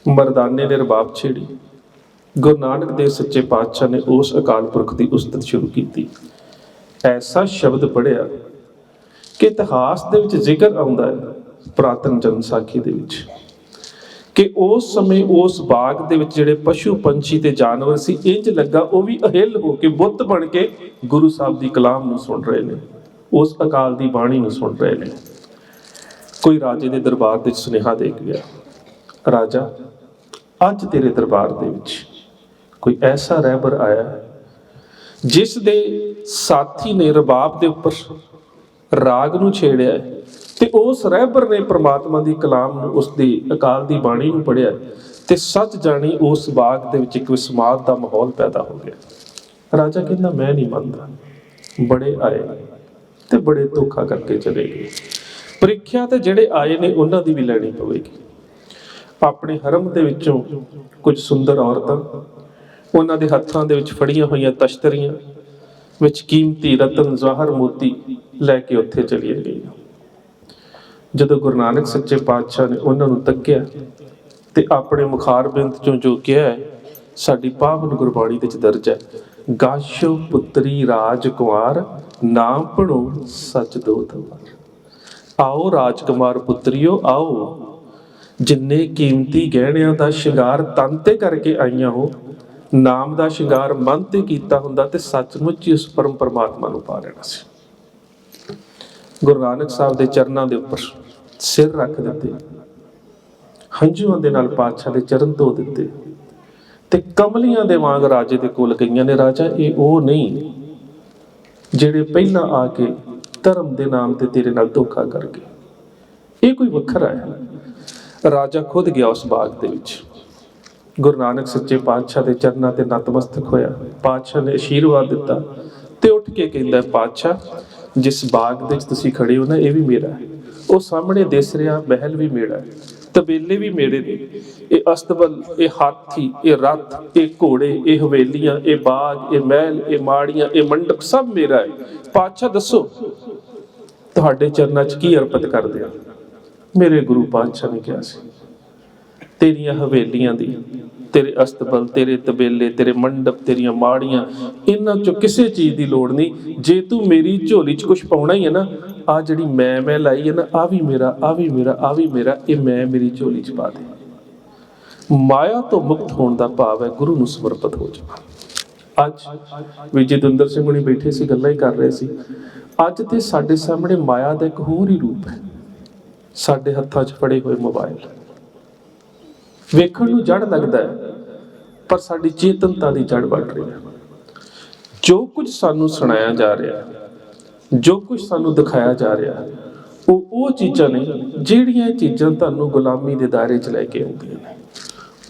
ਮਰਦਾਨੇ ਨੇ ਰਬਾਬ ਛੇੜੀ। ਗੁਰੂ ਨਾਨਕ ਦੇਵ ਸੱਚੇ ਪਾਤਸ਼ਾਹ ਨੇ ਉਸ ਅਕਾਲ ਪੁਰਖ ਦੀ ਉਸਤਤ ਸ਼ੁਰੂ ਕੀਤੀ। ਐਸਾ ਸ਼ਬਦ ਪੜਿਆ ਕਿ ਇਤਿਹਾਸ ਦੇ ਵਿੱਚ ਜ਼ਿਕਰ ਆਉਂਦਾ ਹੈ ਪ੍ਰਾਤਨ ਜਨਮ ਸਾਖੀ ਦੇ ਵਿੱਚ। ਕਿ ਉਸ ਸਮੇਂ ਉਸ ਬਾਗ ਦੇ ਵਿੱਚ ਜਿਹੜੇ ਪਸ਼ੂ ਪੰਛੀ ਤੇ ਜਾਨਵਰ ਸੀ ਇੰਜ ਲੱਗਾ ਉਹ ਵੀ ਅਹਿਲ ਹੋ ਕੇ ਬੁੱਤ ਬਣ ਕੇ ਗੁਰੂ ਸਾਹਿਬ ਦੀ ਕਲਾਮ ਨੂੰ ਸੁਣ ਰਹੇ ਨੇ ਉਸ ਅਕਾਲ ਦੀ ਬਾਣੀ ਨੂੰ ਸੁਣ ਰਹੇ ਨੇ। ਕੋਈ ਰਾਜੇ ਦੇ ਦਰਬਾਰ ਦੇ ਸੁਨੇਹਾ ਦੇ ਗਿਆ ਰਾਜਾ ਅੱਜ ਤੇਰੇ ਦਰਬਾਰ ਦੇ ਵਿੱਚ ਕੋਈ ਐਸਾ ਰਹਿਬਰ ਆਇਆ ਹੈ, ਜਿਸ ਦੇ ਸਾਥੀ ਨੇ ਰਬਾਬ ਦੇ ਉੱਪਰ ਰਾਗ ਨੂੰ ਛੇੜਿਆ ਤੇ ਉਸ ਰਹਿਬਰ ਨੇ ਪ੍ਰਮਾਤਮਾ ਦੀ ਕਲਾਮ ਨੂੰ, ਉਸ ਦੀ ਅਕਾਲ ਦੀ ਬਾਣੀ ਨੂੰ ਪੜਿਆ ਤੇ ਸੱਚ ਜਾਣੀ ਉਸ ਬਾਗ ਦੇ ਵਿੱਚ ਇੱਕ ਵਿਸਮਾਦ ਦਾ ਮਾਹੌਲ ਪੈਦਾ ਹੋ ਗਿਆ। ਰਾਜਾ ਕਹਿੰਦਾ, ਮੈਂ ਨਹੀਂ ਮੰਨਦਾ। ਬੜੇ ਆਏ ਤੇ ਬੜੇ ਧੋਖਾ ਕਰਕੇ ਚਲੇ ਗਏ। ਪ੍ਰੀਖਿਆ ਤੇ ਜਿਹੜੇ ਆਏ ਨੇ, ਉਹਨਾਂ ਦੀ ਵੀ ਲੈਣੀ ਪਵੇਗੀ। ਆਪਣੇ ਹਰਮ ਦੇ ਵਿੱਚੋਂ ਕੁਝ ਸੁੰਦਰ ਔਰਤਾਂ, ਉਹਨਾਂ ਦੇ ਹੱਥਾਂ ਦੇ ਵਿੱਚ ਫੜੀਆਂ ਹੋਈਆਂ ਤਸ਼ਤਰੀਆਂ ਵਿੱਚ ਕੀਮਤੀ ਰਤਨ ਜ਼ਾਹਰ ਮੋਤੀ ਲੈ ਕੇ ਉੱਥੇ ਚਲੀਆਂ ਗਈਆਂ। ਜਦੋਂ ਗੁਰੂ ਨਾਨਕ ਸੱਚੇ ਪਾਤਸ਼ਾਹ ਨੇ ਉਹਨਾਂ ਨੂੰ ਤੱਕਿਆ ਤੇ ਆਪਣੇ ਮੁਖਾਰ ਬਿੰਦ ਚੋਂ ਜੋ ਕਿਹਾ ਸਾਡੀ ਪਾਵਨ ਗੁਰਬਾਣੀ ਵਿੱਚ ਦਰਜ ਹੈ, ਗਾਸ਼ੋ ਪੁੱਤਰੀ ਰਾਜਕੁਮਾਰ ਨਾਮ ਪੜੋ ਸਚ ਦੋਤਵਾਰ ਆਓ ਰਾਜਕੁਮਾਰ ਪੁੱਤਰਿਓ, ਆਓ। ਜਿੰਨੇ ਕੀਮਤੀ ਗਹਿਣਿਆਂ ਦਾ ਸ਼ਿੰਗਾਰ ਤਨ ਤੇ ਕਰਕੇ ਆਈਆਂ ਹੋ, ਨਾਮ ਦਾ ਸ਼ਿੰਗਾਰ ਮਨ ਤੇ ਕੀਤਾ ਹੁੰਦਾ ਤੇ ਸੱਚਮੁੱਚ ਹੀ ਉਸ ਪਰਮ ਪਰਮਾਤਮਾ ਨੂੰ ਪਾ ਲੈਣਾ ਸੀ। ਗੁਰੂ ਨਾਨਕ ਸਾਹਿਬ ਦੇ ਚਰਨਾਂ ਦੇ ਉੱਪਰ ਸਿਰ ਰੱਖ ਦਿੱਤੇ। ਹੰਝੂਆਂ ਦੇ ਨਾਲ ਪਾਤਸ਼ਾਹ ਦੇ ਚਰਨ ਧੋ ਦਿੱਤੇ। ਤੇ ਕਮਲੀਆਂ ਦੇ ਵਾਂਗ ਰਾਜੇ ਦੇ ਕੋਲ ਗਈਆਂ ਨੇ, ਰਾਜਾ, ਇਹ ਉਹ ਨਹੀਂ ਜਿਹੜੇ ਪਹਿਲਾਂ ਆ ਕੇ ਧਰਮ ਦੇ ਨਾਮ ਤੇ ਤੇਰੇ ਨਾਲ ਧੋਖਾ ਕਰ ਗਏ ਇਹ ਕੋਈ ਵੱਖਰਾ ਹੈ? ਰਾਜਾ ਖੁਦ ਗਿਆ ਉਸ ਬਾਗ ਦੇ ਵਿੱਚ। ਗੁਰੂ ਨਾਨਕ ਸੱਚੇ ਪਾਤਸ਼ਾਹ ਦੇ ਚਰਨਾਂ ਤੇ ਨਤਮਸਤਕ ਹੋਇਆ। ਪਾਤਸ਼ਾਹ ਨੇ ਅਸ਼ੀਰਵਾਦ ਦਿੱਤਾ ਤੇ ਉੱਠ ਕੇ ਕਹਿੰਦਾ, ਪਾਤਸ਼ਾਹ, ਜਿਸ ਬਾਗ ਦੇ ਵਿੱਚ ਤੁਸੀਂ ਖੜੇ ਹੋ ਨਾ, ਇਹ ਵੀ ਮੇਰਾ ਹੈ। ਉਹ ਸਾਹਮਣੇ ਦਿਸ ਰਿਹਾ, ਮਹਿਲ ਵੀ ਮੇਰਾ ਹੈ, ਤਬੇਲੇ ਵੀ ਮੇਰੇ ਨੇ। ਇਹ ਅਸਤਬਲ, ਇਹ ਹਾਥੀ, ਇਹ ਰੱਥ, ਇਹ ਘੋੜੇ, ਇਹ ਹਵੇਲੀਆਂ, ਇਹ ਬਾਗ, ਇਹ ਮਹਿਲ, ਇਹ ਮਾੜੀਆਂ, ਇਹ ਮੰਡਪ ਸਭ ਮੇਰਾ ਹੈ। ਪਾਤਸ਼ਾਹ ਦੱਸੋ, ਤੁਹਾਡੇ ਚਰਨਾਂ 'ਚ ਕੀ ਅਰਪਿਤ ਕਰਦੇ ਆ? ਮੇਰੇ ਗੁਰੂ ਪਾਤਸ਼ਾਹ ਨੇ ਕਿਹਾ ਸੀ, ਤੇਰੀਆਂ ਹਵੇਲੀਆਂ ਦੀ, ਤੇਰੇ ਅਸਤਬਲ, ਤੇਰੇ ਤਬੇਲੇ, ਤੇਰੇ ਮੰਡਪ, ਤੇਰੀਆਂ ਮਾੜੀਆਂ, ਇਹਨਾਂ ਚੋਂ ਕਿਸੇ ਚੀਜ਼ ਦੀ ਲੋੜ ਨਹੀਂ। ਜੇ ਤੂੰ ਮੇਰੀ ਝੋਲੀ 'ਚ ਕੁਝ ਪਾਉਣਾ ਹੀ ਹੈ ਨਾ ਆ ਜਿਹੜੀ ਮੈਂ ਮੈਂ ਲਾਈ ਹੈ ਨਾ ਆ ਵੀ ਮੇਰਾ ਆ ਵੀ ਮੇਰਾ ਆ ਵੀ ਮੇਰਾ, ਇਹ ਮੈਂ ਮੇਰੀ ਝੋਲੀ 'ਚ ਪਾ ਦੇ ਮਾਇਆ ਤੋਂ ਮੁਕਤ ਹੋਣ ਦਾ ਭਾਵ ਹੈ ਗੁਰੂ ਨੂੰ ਸਮਰਪਿਤ ਹੋ ਜਾਣਾ। ਅੱਜ ਵਿਜੇ ਦੁੰਦਰ ਸਿੰਘ ਹੁਣੀ ਬੈਠੇ ਸੀ, ਗੱਲਾਂ ਹੀ ਕਰ ਰਹੇ ਸੀ। ਅੱਜ ਤੇ ਸਾਡੇ ਸਾਹਮਣੇ ਮਾਇਆ ਦਾ ਇੱਕ ਹੋਰ ਹੀ ਰੂਪ ਹੈ। ਸਾਡੇ ਹੱਥਾਂ 'ਚ ਫੜੇ ਹੋਏ ਮੋਬਾਈਲ ਵੇਖਣ ਨੂੰ ਜੜ ਲੱਗਦਾ ਹੈ, ਪਰ ਸਾਡੀ ਚੇਤਨਤਾ ਦੀ ਜੜ ਵੱਢ ਰਹੀ ਹੈ। ਜੋ ਕੁਝ ਸਾਨੂੰ ਸੁਣਾਇਆ ਜਾ ਰਿਹਾ ਹੈ ਜੋ ਕੁਝ ਸਾਨੂੰ ਦਿਖਾਇਆ ਜਾ ਰਿਹਾ ਹੈ, ਉਹ ਉਹ ਚੀਜ਼ਾਂ ਨੇ ਜਿਹੜੀਆਂ ਚੀਜ਼ਾਂ ਤੁਹਾਨੂੰ ਗੁਲਾਮੀ ਦੇ ਦਾਇਰੇ 'ਚ ਲੈ ਕੇ ਆਉਂਦੀਆਂ ਨੇ।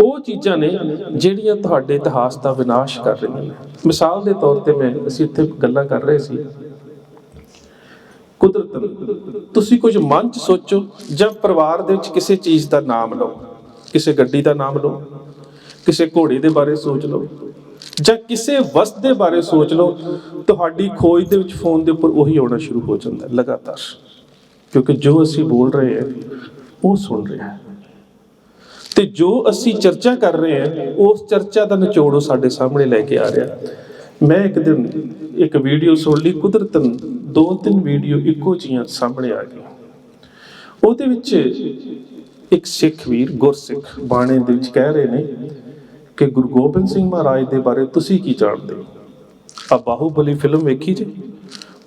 ਉਹ ਚੀਜ਼ਾਂ ਨੇ ਜਿਹੜੀਆਂ ਤੁਹਾਡੇ ਇਤਿਹਾਸ ਦਾ ਵਿਨਾਸ਼ ਕਰ ਰਹੀਆਂ ਨੇ। ਮਿਸਾਲ ਦੇ ਤੌਰ ਤੇ ਮੈਂ, ਅਸੀਂ ਇੱਥੇ ਗੱਲਾਂ ਕਰ ਰਹੇ ਸੀ। ਕੁਦਰਤ, ਤੁਸੀਂ ਕੁਝ ਮਨ ਚ ਸੋਚੋ ਜਾਂ ਪਰਿਵਾਰ ਦੇ ਵਿੱਚ ਕਿਸੇ ਚੀਜ਼ ਦਾ ਨਾਮ ਲਓ। ਕਿਸੇ ਗੱਡੀ ਦਾ ਨਾਮ ਲਓ। ਕਿਸੇ ਘੋੜੇ ਦੇ ਬਾਰੇ ਸੋਚ ਲਓ। ਜਾਂ ਕਿਸੇ ਵਸਤ ਦੇ ਬਾਰੇ ਸੋਚ ਲਓ, ਤੁਹਾਡੀ ਖੋਜ ਦੇ ਵਿੱਚ ਫੋਨ ਦੇ ਉੱਪਰ ਉਹੀ ਆਉਣਾ ਸ਼ੁਰੂ ਹੋ ਜਾਂਦਾ ਲਗਾਤਾਰ। ਕਿਉਂਕਿ ਜੋ ਅਸੀਂ ਬੋਲ ਰਹੇ ਹਾਂ, ਉਹ ਸੁਣ ਰਿਹਾ ਹੈ। ਤੇ ਜੋ ਅਸੀਂ ਚਰਚਾ ਕਰ ਰਹੇ ਹਾਂ, ਉਸ ਚਰਚਾ ਦਾ ਨਿਚੋੜ ਉਹ ਸਾਡੇ ਸਾਹਮਣੇ ਲੈ ਕੇ ਆ ਰਿਹਾ। ਮੈਂ ਇੱਕ ਦਿਨ ਇੱਕ ਵੀਡੀਓ ਸੁਣ ਲਈ ਕੁਦਰਤਨ ਦੋ ਤਿੰਨ ਵੀਡੀਓ ਇੱਕੋ ਜਿਹੀਆਂ ਸਾਹਮਣੇ ਆ ਗਈਆਂ। ਉਹਦੇ ਵਿੱਚ ਇੱਕ ਸਿੱਖ ਵੀਰ, ਗੁਰਸਿੱਖ ਬਾਣੇ ਦੇ ਵਿੱਚ ਕਹਿ ਰਹੇ ਨੇ ਕਿ ਗੁਰੂ ਗੋਬਿੰਦ ਸਿੰਘ ਮਹਾਰਾਜ ਦੇ ਬਾਰੇ ਤੁਸੀਂ ਕੀ ਜਾਣਦੇ ਹੋ? ਆ ਬਾਹੂਬਲੀ ਫਿਲਮ ਵੇਖੀ ਜੀ?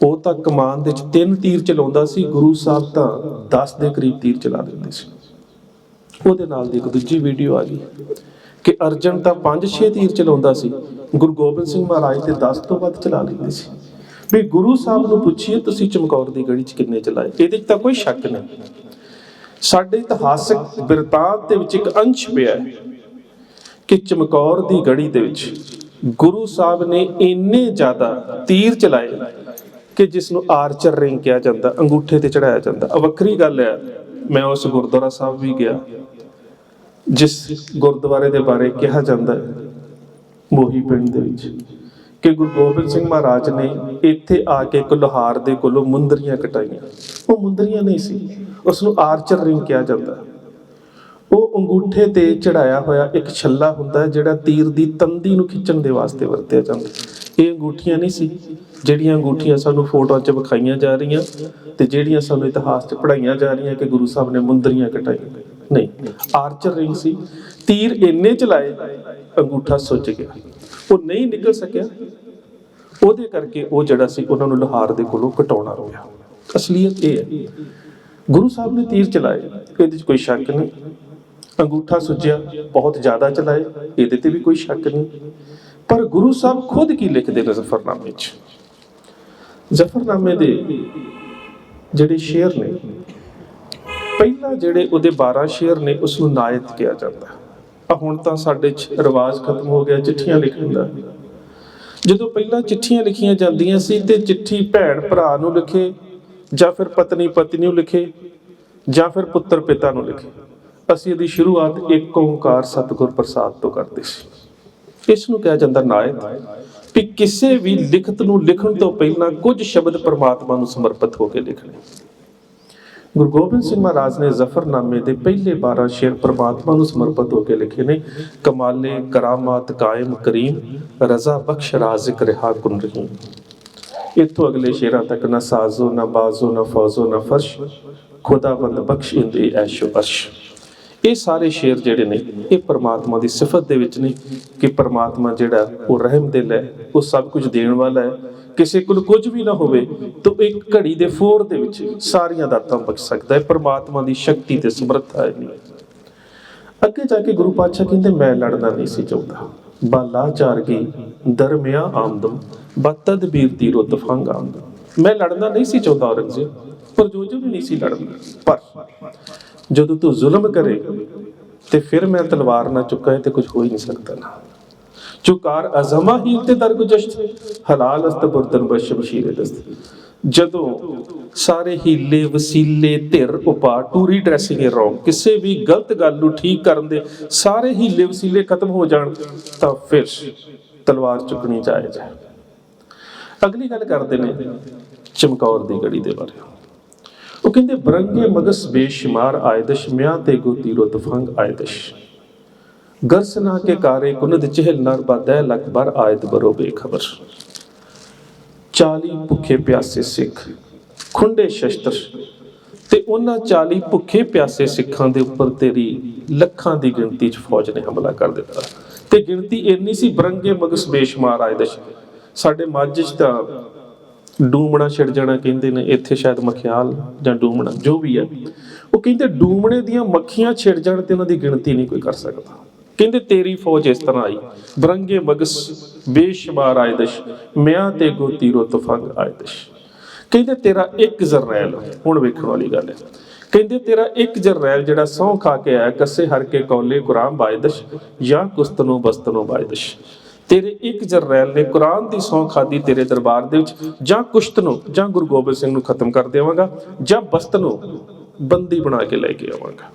ਉਹ ਤਾਂ ਕਮਾਨ ਦੇ ਵਿੱਚ ਤਿੰਨ ਤੀਰ ਚਲਾਉਂਦਾ ਸੀ, ਗੁਰੂ ਸਾਹਿਬ ਤਾਂ 10 ਦੇ ਕਰੀਬ ਤੀਰ ਚਲਾ ਦਿੰਦੇ ਸੀ। ਉਹਦੇ ਨਾਲ ਦੀ ਇੱਕ ਦੂਜੀ ਵੀਡੀਓ ਆ ਗਈ ਕਿ ਅਰਜਨ ਤਾਂ 5-6 ਤੀਰ ਚਲਾਉਂਦਾ ਸੀ, ਗੁਰੂ ਗੋਬਿੰਦ ਸਿੰਘ ਮਹਾਰਾਜ ਤੇ 10 ਤੋਂ ਵੱਧ ਚਲਾ ਲੈਂਦੇ ਸੀ। ਵੀ ਗੁਰੂ ਸਾਹਿਬ ਨੂੰ ਪੁੱਛੀਏ, ਤੁਸੀਂ ਚਮਕੌਰ ਦੀ ਗੜੀ 'ਚ ਕਿੰਨੇ ਚਲਾਏ? ਇਹਦੇ 'ਚ ਤਾਂ ਕੋਈ ਸ਼ੱਕ ਨਹੀਂ। ਸਾਡੇ ਇਤਿਹਾਸਕ ਬਿਰਤਾਂਤ ਦੇ ਵਿੱਚ ਇੱਕ ਅੰਸ਼ ਪਿਆ ਹੈ। ਕਿ ਚਮਕੌਰ ਦੀ ਗੜੀ ਦੇ ਵਿੱਚ ਗੁਰੂ ਸਾਹਿਬ ਨੇ ਇੰਨੇ ਜ਼ਿਆਦਾ ਤੀਰ ਚਲਾਏ ਕਿ ਜਿਸ ਨੂੰ ਆਰਚਰ ਰਿੰਗ ਕਿਹਾ ਜਾਂਦਾ, ਅੰਗੂਠੇ ਤੇ ਚੜਾਇਆ ਜਾਂਦਾ। ਆ ਵੱਖਰੀ ਗੱਲ ਹੈ, ਮੈਂ ਉਸ ਗੁਰਦੁਆਰਾ ਸਾਹਿਬ ਵੀ ਗਿਆ, ਜਿਸ ਗੁਰਦੁਆਰੇ ਦੇ ਬਾਰੇ ਕਿਹਾ ਜਾਂਦਾ ਹੈ, ਮੋਹੀ ਪਿੰਡ ਦੇ ਵਿੱਚ, ਕਿ ਗੁਰੂ ਗੋਬਿੰਦ ਸਿੰਘ ਮਹਾਰਾਜ ਨੇ ਇੱਥੇ ਆ ਕੇ ਇੱਕ ਲੋਹਾਰ ਦੇ ਕੋਲੋਂ ਮੁੰਦਰੀਆਂ ਕਟਾਈਆਂ। ਉਹ ਮੁੰਦਰੀਆਂ ਨਹੀਂ ਸੀ ਉਸ ਨੂੰ ਆਰਚਰ ਰਿੰਗ ਕਿਹਾ ਜਾਂਦਾ। ਹੈ ਅੰਗੂਠੇ ਤੇ ਚੜਾਇਆ ਹੋਇਆ ਇੱਕ ਛੱਲਾ ਹੁੰਦਾ ਹੈ, ਜਿਹੜਾ ਤੀਰ ਦੀ ਤੰਦੀ ਨੂੰ ਖਿੱਚਣ ਦੇ ਵਾਸਤੇ ਵਰਤਿਆ ਜਾਂਦਾ ਇਹ ਅੰਗੂਠੀਆਂ ਨਹੀਂ ਸੀ, ਜਿਹੜੀਆਂ ਅੰਗੂਠੀਆਂ ਸਾਨੂੰ ਫੋਟੋਆਂ 'ਚ ਵਿਖਾਈਆਂ ਜਾ ਰਹੀਆਂ ਤੇ ਜਿਹੜੀਆਂ ਸਾਨੂੰ ਇਤਿਹਾਸ 'ਚ ਪੜਾਈਆਂ ਜਾ ਰਹੀਆਂ ਕਿ ਗੁਰੂ ਸਾਹਿਬ ਨੇ ਮੁੰਦਰੀਆਂ ਕਟਾਈਆਂ। ਨਹੀਂ, ਆਰਚਰ ਰਿੰਗ ਸੀ। ਤੀਰ ਇੰਨੇ ਚਲਾਏ, ਅੰਗੂਠਾ ਸੁੱਜ ਗਿਆ। ਉਹ ਨਹੀਂ ਨਿਕਲ ਸਕਿਆ। ਉਹਦੇ ਕਰਕੇ ਉਹ ਜਿਹੜਾ ਸੀ, ਉਹਨਾਂ ਨੂੰ ਲੋਹਾਰ ਦੇ ਕੋਲੋਂ ਕਟਾਉਣਾ ਪਿਆ ਅਸਲੀਅਤ ਇਹ ਹੈ, ਗੁਰੂ ਸਾਹਿਬ ਨੇ ਤੀਰ ਚਲਾਏ, ਇਹਦੇ 'ਚ ਕੋਈ ਸ਼ੱਕ ਨਹੀਂ। ਅੰਗੂਠਾ ਸੁੱਜਿਆ, ਬਹੁਤ ਜ਼ਿਆਦਾ ਚਲਾਏ, ਇਹਦੇ ਤੇ ਵੀ ਕੋਈ ਸ਼ੱਕ ਨਹੀਂ। ਪਰ ਗੁਰੂ ਸਾਹਿਬ ਖੁਦ ਕੀ ਲਿਖਦੇ ਨੇ ਜ਼ਫਰਨਾਮੇ 'ਚ? ਜ਼ਫਰਨਾਮੇ ਦੇ ਜਿਹੜੇ ਸ਼ੇਰ ਨੇ, ਪਹਿਲਾਂ ਜਿਹੜੇ ਉਹਦੇ 12 ਸ਼ੇਰ ਨੇ ਉਸ ਨੂੰ ਨਾਇਤ ਕਿਹਾ ਜਾਂਦਾ ਆ ਹੁਣ ਤਾਂ ਸਾਡੇ 'ਚ ਰਿਵਾਜ ਖਤਮ ਹੋ ਗਿਆ, ਚਿੱਠੀਆਂ ਲਿਖਣ ਦਾ। ਜਦੋਂ ਪਹਿਲਾਂ ਚਿੱਠੀਆਂ ਲਿਖੀਆਂ ਜਾਂਦੀਆਂ ਸੀ ਤੇ ਚਿੱਠੀ ਭੈਣ ਭਰਾ ਨੂੰ ਲਿਖੇ, ਜਾਂ ਫਿਰ ਪਤਨੀ ਪਤਨੀ ਨੂੰ ਲਿਖੇ, ਜਾਂ ਫਿਰ ਪੁੱਤਰ ਪਿਤਾ ਨੂੰ ਲਿਖੇ। ਅਸੀਂ ਇਹਦੀ ਸ਼ੁਰੂਆਤ ਇੱਕ ਓੰਕਾਰ ਸਤਿਗੁਰ ਪ੍ਰਸਾਦ ਤੋਂ ਕਰਦੇ ਸੀ। ਇਸ ਨੂੰ ਕਿਹਾ ਜਾਂਦਾ ਨਾਇਤ ਕਿ ਕਿਸੇ ਵੀ ਲਿਖਤ ਨੂੰ ਲਿਖਣ ਤੋਂ ਪਹਿਲਾਂ ਕੁਝ ਸ਼ਬਦ ਪਰਮਾਤਮਾ ਨੂੰ ਸਮਰਪਿਤ ਹੋ ਕੇ ਲਿਖਣੇ ਗੁਰੂ ਗੋਬਿੰਦ ਸਿੰਘ ਮਹਾਰਾਜ ਨੇ ਜ਼ਫਰਨਾਮੇ ਦੇ ਪਹਿਲੇ 12 ਸ਼ੇਰ ਪ੍ਰਮਾਤਮਾ ਨੂੰ ਸਮਰਪਿਤ ਹੋ ਕੇ ਲਿਖੇ ਨੇ, ਕਮਾਲੇ, ਕਰਾਮਾਤ, ਕਾਇਮ, ਕਰੀਮ, ਰਜ਼ਾ, ਬਖਸ਼, ਰਾਜ਼ਿਕ, ਰਿਹਾ ਕੁਨ ਰਹੀਮ ਇਤੋਂ ਅਗਲੇ ਸ਼ੇਰਾਂ ਤੱਕ ਨਾ ਸਾਜ਼ੋ, ਨਾ ਬਾਜ਼ੋ, ਨਾ ਫੌਜ਼ੋ, ਨਾ ਫਰਸ਼, ਖੁਦਾਵੰਦ ਬਖਸ਼ ਇੰਦੇ ਐਸ਼ੋ ਅਰਸ਼ ਇਹ ਸਾਰੇ ਸ਼ੇਰ ਜਿਹੜੇ ਨੇ, ਇਹ ਪਰਮਾਤਮਾ ਦੀ ਸਿਫਤ ਦੇ ਵਿੱਚ ਨੇ ਕਿ ਪਰਮਾਤਮਾ ਜਿਹੜਾ ਉਹ ਰਹਿਮ ਹੈ, ਉਹ ਸਭ ਕੁਝ ਦੇਣ ਵਾਲਾ ਹੈ। ਕਿਸੇ ਕੋਲ ਕੁਝ ਵੀ ਨਾ ਹੋਵੇ ਤਾਂ ਇੱਕ ਘੜੀ ਦੇ ਫੋਰ ਦੇ ਵਿੱਚ ਸਾਰੀਆਂ ਦਾਤਾਂ ਬਖਸ਼ ਸਕਦਾ ਹੈ। ਪਰਮਾਤਮਾ ਦੀ ਸ਼ਕਤੀ ਤੇ ਸਮਰੱਥਾ ਹੈ ਅੱਗੇ ਜਾ ਕੇ ਗੁਰੂ ਪਾਤਸ਼ਾਹ ਕਹਿੰਦੇ, ਮੈਂ ਲੜਨਾ ਨਹੀਂ ਸੀ ਚਾਹੁੰਦਾ। ਬਾਲਾ ਚਾਰ ਦਰਮਿਆ ਆਮਦਮ ਬਤਦ ਦੀ ਰੁੱਤ ਫੰਗ ਆਮਦਮ। ਮੈਂ ਲੜਨਾ ਨਹੀਂ ਸੀ ਚਾਹੁੰਦਾ ਔਰੰਗਜ਼ੇਬ, ਪਰ ਜੋ ਜੋ ਵੀ ਨਹੀਂ ਸੀ ਲੜਨਾ। ਪਰ ਜਦੋਂ ਤੂੰ ਜ਼ੁਲਮ ਕਰੇ ਤੇ ਫਿਰ ਮੈਂ ਤਲਵਾਰ ਨਾ ਚੁੱਕਾਂ ਤੇ ਕੁਝ ਹੋ ਹੀ ਨਹੀਂ ਸਕਦਾ ਨਾ। ਚੁਕਾਰ ਅਜ਼ਮਾ ਹੀ ਤੇ ਦਰਗੁਜਸ਼ਤ, ਹਲਾਲ ਅਸਤ ਬੁਰਦਨ ਬਸ਼ ਦਸਤ। ਜਦੋਂ ਸਾਰੇ ਹੀਲੇ ਵਸੀਲੇ ਧਿਰ ਉਪਾ ਟੂਰੀ ਡਰੈਸਿੰਗ ਹੈ ਕਿਸੇ ਵੀ ਗਲਤ ਗੱਲ ਨੂੰ ਠੀਕ ਕਰਨ ਦੇ ਸਾਰੇ ਹੀਲੇ ਵਸੀਲੇ ਖਤਮ ਹੋ ਜਾਣ, ਤਾਂ ਫਿਰ ਤਲਵਾਰ ਚੁੱਕਣੀ ਜਾਇਜ਼ ਹੈ। ਅਗਲੀ ਗੱਲ ਕਰਦੇ ਨੇ ਚਮਕੌਰ ਦੀ ਗੜੀ ਦੇ ਬਾਰੇ। ਉਹ ਕਹਿੰਦੇ, ਬਰੰਗੇ ਮਗਸ ਬੇਸ਼ੁਮਾਰ ਆਇਦਸ਼, ਮਿਆਂ ਤੇ ਗੋ ਤੀਰੋ ਤਫੰਗ ਆਇਦਸ਼। ਗਰਸਨਾ ਕੇ ਕਾਰੇ ਕੁਨਦ ਚਹਿਲ ਨਰ ਬਾਦੈ, ਲਖ ਬਰ ਆਇਤ ਬਰੋ ਬੇਖਬਰ। 40 ਭੁੱਖੇ ਪਿਆਸੇ ਸਿੱਖ, ਖੁੰਡੇ ਸ਼ਸਤਰ। ਤੇ ਉਹਨਾਂ 40 ਭੁੱਖੇ ਪਿਆਸੇ ਸਿੱਖਾਂ ਦੇ ਉੱਪਰ ਤੇਰੀ ਲੱਖਾਂ ਦੀ ਗਿਣਤੀ 'ਚ ਫੌਜ ਨੇ ਹਮਲਾ ਕਰ ਦਿੱਤਾ। ਤੇ ਗਿਣਤੀ ਇੰਨੀ ਸੀ, ਬਰੰਗੇ ਮਗਸ ਬੇਸ਼ੁਮਾਰ ਆਇਦਸ਼। ਸਾਡੇ ਮਾਝੇ 'ਚ ਤਾਂ ਡੂਮਣਾ ਛਿੜ ਜਾਣਾ ਕਹਿੰਦੇ ਨੇ, ਇੱਥੇ ਸ਼ਾਇਦ ਮਖਿਆਲ ਜਾਂ ਡੂਮਣਾ, ਜੋ ਵੀ ਹੈ। ਉਹ ਕਹਿੰਦੇ ਡੂਮਣੇ ਦੀਆਂ ਮੱਖੀਆਂ ਛਿੜ ਜਾਣ ਤੇ ਉਹਨਾਂ ਦੀ ਗਿਣਤੀ ਨਹੀਂ ਕੋਈ ਕਰ ਸਕਦਾ। ਕਹਿੰਦੇ ਤੇਰੀ ਫੌਜ ਇਸ ਤਰ੍ਹਾਂ ਆਈ। ਬਰੰਗੇ ਮਗਸ, ਬੇਸ਼ੁਮਾਰ ਆਇਦਸ਼ ਮਿਆਂ ਤੇ ਗੋਤੀ ਰੋ ਤਫੰਗ ਆਇਦਸ਼ ਕਹਿੰਦੇ ਤੇਰਾ ਇੱਕ ਜਰਨੈਲ, ਹੁਣ ਵੇਖਣ ਵਾਲੀ ਗੱਲ ਹੈ। ਕਹਿੰਦੇ ਤੇਰਾ ਇੱਕ ਜਰਨੈਲ ਜਿਹੜਾ ਸਹੁੰ ਖਾ ਕੇ ਆਇਆ, ਕੱਸੇ ਹਰ ਕੇ ਕੌਲੇ ਕੁਰਾਨ ਬਾਇਦਸ਼ ਜਾਂ ਕੁਸਤਨੋ ਬਸਤਨੋ ਬਾਇਦਸ਼ ਤੇਰੇ ਇੱਕ ਜਰਨੈਲ ਨੇ ਕੁਰਾਨ ਦੀ ਸਹੁੰ ਖਾਦੀ ਤੇਰੇ ਦਰਬਾਰ ਦੇ ਵਿੱਚ, ਜਾਂ ਕੁਸ਼ਤ ਨੂੰ, ਜਾਂ ਗੁਰੂ ਗੋਬਿੰਦ ਸਿੰਘ ਨੂੰ ਖਤਮ ਕਰ ਦੇਵਾਂਗਾ, ਜਾਂ ਬਸਤ ਨੂੰ ਬੰਦੀ ਬਣਾ ਕੇ ਲੈ ਕੇ ਆਵਾਂਗਾ।